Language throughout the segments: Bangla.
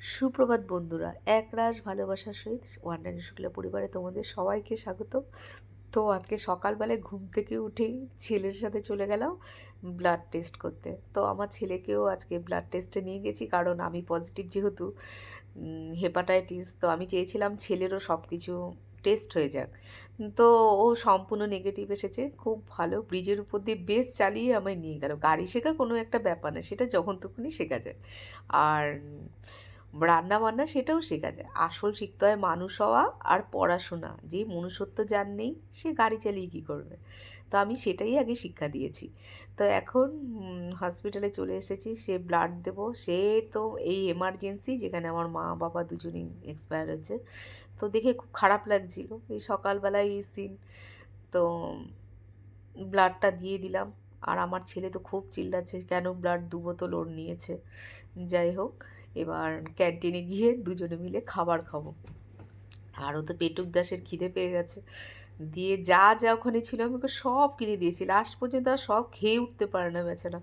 সুপ্রভাত বন্ধুরা, একরাশ ভালোবাসার সহিত ওয়ান্ডারি শুক্লা পরিবারে তোমাদের সবাইকে স্বাগত তো আজকে সকালবেলায় ঘুম থেকে উঠেই ছেলের সাথে চলে গেলাম ব্লাড টেস্ট করতে। তো আমার ছেলেকেও আজকে ব্লাড টেস্টে নিয়ে গেছি, কারণ আমি পজিটিভ যেহেতু হেপাটাইটিস তো আমি চেয়েছিলাম ছেলেরও সব কিছু টেস্ট হয়ে যাক। তো ও সম্পূর্ণ নেগেটিভ এসেছে, খুব ভালো ব্রিজের উপর দিয়ে বেশ চালিয়ে আমায় নিয়ে গেল। গাড়ি শেখা কোনো একটা ব্যাপার না, সেটা যখন তখনই শেখা যায়। আর রান্না বান্না সেটাও শেখা যায়। আসল শিখতে হয় মানুষ হওয়া আর পড়াশোনা, যে মনুষ্যত্ব যার নেই, সে গাড়ি চালিয়ে কী করবে? তো আমি সেটাই আগে শিক্ষা দিয়েছি। তো এখন হসপিটালে চলে এসেছি, সে ব্লাড দেবো। সে তো এই এমার্জেন্সি যেখানে আমার মা, বাবা দুজনেই এক্সপায়ার হয়েছে তো দেখে খুব খারাপ লাগছিল। এই সকালবেলায় এই সিন তো ব্লাডটা দিয়ে দিলাম। আর আমার ছেলে তো খুব চিল্লাচ্ছে, কেন ব্লাড দু বোতল ওর নিয়েছে? যাই হোক এবার ক্যান্টিনে গিয়ে দুজনে মিলে খাবার খাব। আরও তো পেটুক দাসের খিদে পেয়ে গেছে। দিয়ে যা যা ওখানে ছিল আমি ওকে সব কিনে দিয়েছি। লাস্ট পর্যন্ত আর সব খেয়ে উঠতে পারে না বেচারা।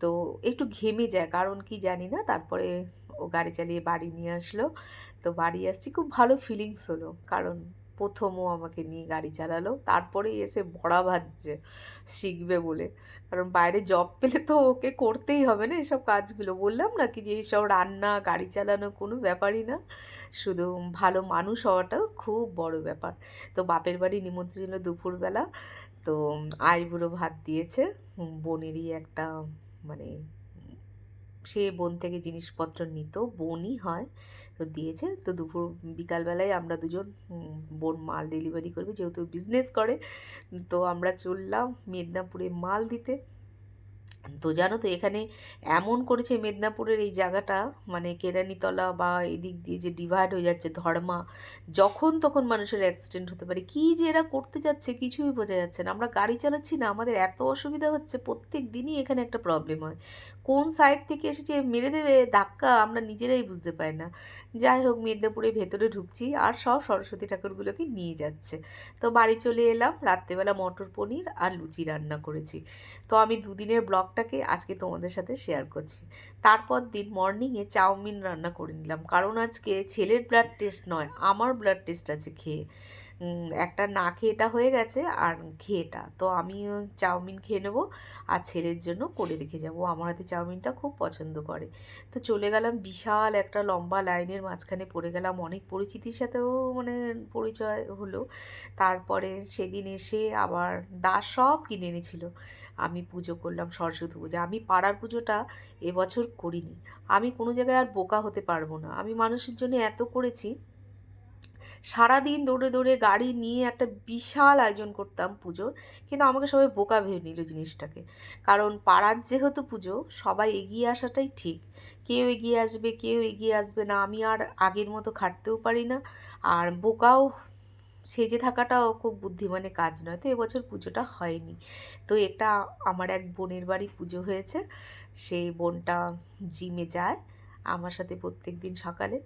তো একটু ঘেমে যায়, কারণ কি জানি না, তারপরে ও গাড়ি চালিয়ে বাড়ি নিয়ে আসলো। তো বাড়ি আসছি, খুব ভালো ফিলিংস হলো। কারণ প্রথমও আমাকে নিয়ে গাড়ি চালালো। তারপরেই এসে বড়া ভাজছে, শিখবে বলে। কারণ বাইরে জব পেলে তো ওকে করতেই হবে না এসব কাজগুলো। বললাম না কি যে এইসব রান্না, গাড়ি চালানো কোনো ব্যাপারই না। শুধু ভালো মানুষ হওয়াটাও খুব বড় ব্যাপার। তো বাপের বাড়ি নিমন্ত্রণ দুপুরবেলা। তো আইবুড়ো ভাত দিয়েছে। বোনেরই একটা মানে সে বোন থেকে জিনিসপত্র নিত, বোনই হয়, তো দিয়েছে। তো দুপুর, বিকালবেলায় আমরা দুজন বোন মাল ডেলিভারি করবে, যেহেতু বিজনেস করে, তো আমরা চললাম মেদিনীপুরে মাল দিতে। তো জানো তো, এখানে এমন করেছে মেদিনীপুরের এই জায়গাটা মানে কেরানিতলা বা এদিক দিয়ে যে ডিভাইড হয়ে যাচ্ছে ধর্মা, যখন তখন মানুষের অ্যাক্সিডেন্ট হতে পারে। কী যে এরা করতে যাচ্ছে কিছুই বোঝা যাচ্ছে না। আমরা গাড়ি চালাচ্ছি না, আমাদের এত অসুবিধা হচ্ছে, প্রত্যেক দিনই এখানে একটা প্রবলেম হয়। কোন সাইড থেকে এসেছে মেরে দেবে, ধাক্কা, আমরা নিজেরাই বুঝতে পারি না। যাই হোক মেদিনীপুরে ভেতরে ঢুকছি আর সব সরস্বতী ঠাকুরগুলোকে নিয়ে যাচ্ছে। তো বাড়ি চলে এলাম, রাত্রেবেলা মটর পনির আর লুচি রান্না করেছি। তো আমি দুদিনের ব্লগটাকে আজকে তোমাদের সাথে শেয়ার করছি। তারপর দিন মর্নিংয়ে চাউমিন রান্না করে নিলাম। কারণ আজকে ছেলের ব্লাড টেস্ট নয়, আমার ব্লাড টেস্ট আছে খেয়ে। একটা না খেয়েটা হয়ে গেছে আর খেয়েটা তো আমিও চাউমিন খেয়ে নেব আর ছেলের জন্য করে রেখে যাব। আমার হাতে চাউমিনটা খুব পছন্দ করে। তো চলে গেলাম বিশাল একটা লম্বা লাইনের মাঝখানে পড়ে গেলাম। অনেক পরিচিতির সাথেও মানে পরিচয় হলো। তারপরে সেদিন এসে আবার দা সব কিনে এনেছিল। আমি পুজো করলাম, সরস্বতী পুজো। আমি পাড়ার পুজোটা এবছর করিনি। আমি কোনো জায়গায় আর বোকা হতে পারব না। আমি মানুষের জন্য এত করেছি সারাদিন দৌড়ে দৌড়ে গাড়ি নিয়ে একটা বিশাল আয়োজন করতাম পুজোর। কিন্তু আমাকে সবাই বোকা ভেবে নিল জিনিসটাকে। কারণ পাড়ার যেহেতু পুজো, সবাই এগিয়ে আসাটাই ঠিক। কেউ এগিয়ে আসবে, কেউ এগিয়ে আসবে না। আমি আর আগের মতো খাটতেও পারি না। আর বোকাও সেজে থাকাটাও খুব বুদ্ধিমানের কাজ নয়। তো এবছর পুজোটা হয়নি। তো এটা আমার এক বোনের বাড়ি পুজো হয়েছে। সেই বোনটা জিমে যায়। আমার সাথে প্রত্যেক দিন সকালে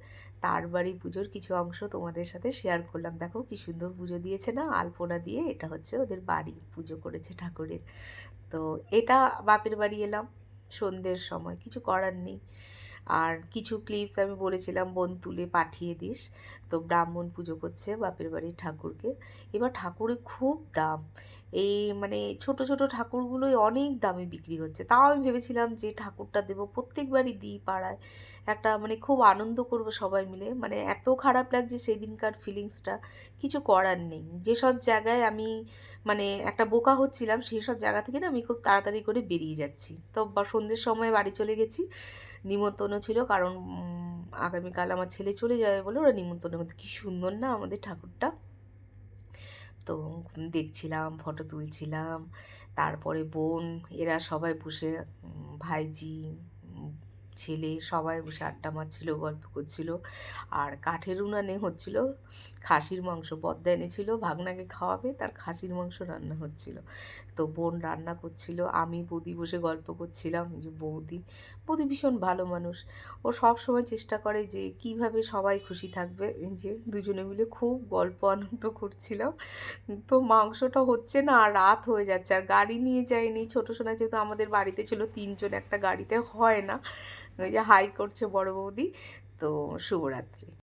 তার বাড়ি পুজোর কিছু অংশ তোমাদের সাথে শেয়ার করলাম। দেখো কি সুন্দর পুজো দিয়েছে না? আলপনা দিয়ে এটা হচ্ছে ওদের বাড়ি পুজো করেছে ঠাকুরের। তো এটা বাপের বাড়ি এলাম, সন্ধ্যের সময়। কিছু করার নেই। আর কিছু ক্লিপস আমি বলেছিলাম, বোন, তুলে পাঠিয়ে দিস। তো ব্রাহ্মণ পুজো করছে বাপের বাড়ির ঠাকুরকে। এবার ঠাকুরের খুব দাম। এই মানে ছোট ছোট ঠাকুরগুলোই অনেক দামে বিক্রি হচ্ছে। তাও আমি ভেবেছিলাম যে ঠাকুরটা দেবো প্রত্যেকবারই দিই পাড়ায়। একটা মানে খুব আনন্দ করব সবাই মিলে। মানে এত খারাপ লাগছে সেদিনকার ফিলিংসটা কিছু করার নেই। যেসব জায়গায় আমি মানে একটা বোকা হচ্ছিলাম, সেই সব জায়গা থেকে না আমি খুব তাড়াতাড়ি করে বেরিয়ে যাচ্ছি। তো সন্ধ্যের সময় বাড়ি চলে গেছি। নিমন্ত্রণ ছিল কারণ আগামীকাল আমার ছেলে চলে যাবে বলে ওরা নিমন্ত্রণের মধ্যে। কী সুন্দর না আমাদের ঠাকুরটা। তো দেখছিলাম ফটো তুলছিলাম। তারপরে বোন, এরা সবাই বসে ভাইজি ছেলে, সবাই বসে আড্ডা মারছিল, গল্প করছিল। আর কাঠের উনানে হচ্ছিল, খাসির মাংস পদ্মা এনেছিল, ভাগনাকে খাওয়াবে, তার খাসির মাংস রান্না হচ্ছিল। তো বোন রান্না করছিল, আমি বৌদি বসে গল্প করছিলাম যে বৌদি। বৌদি ভীষণ ভালো মানুষ। ও সব সময় চেষ্টা করে যে কীভাবে সবাই খুশি থাকবে। যে দুজনে মিলে খুব গল্প আনন্দ করছিলাম। তো মাংসটা হচ্ছে না আর রাত হয়ে যাচ্ছে, আর গাড়ি নিয়ে যায়নি। ছোটো সোনা যেহেতু আমাদের বাড়িতে ছিল, তিনজন একটা গাড়িতে হয় না। ওই যে হাই করছে বড় বৌদি তো শুভরাত্রি।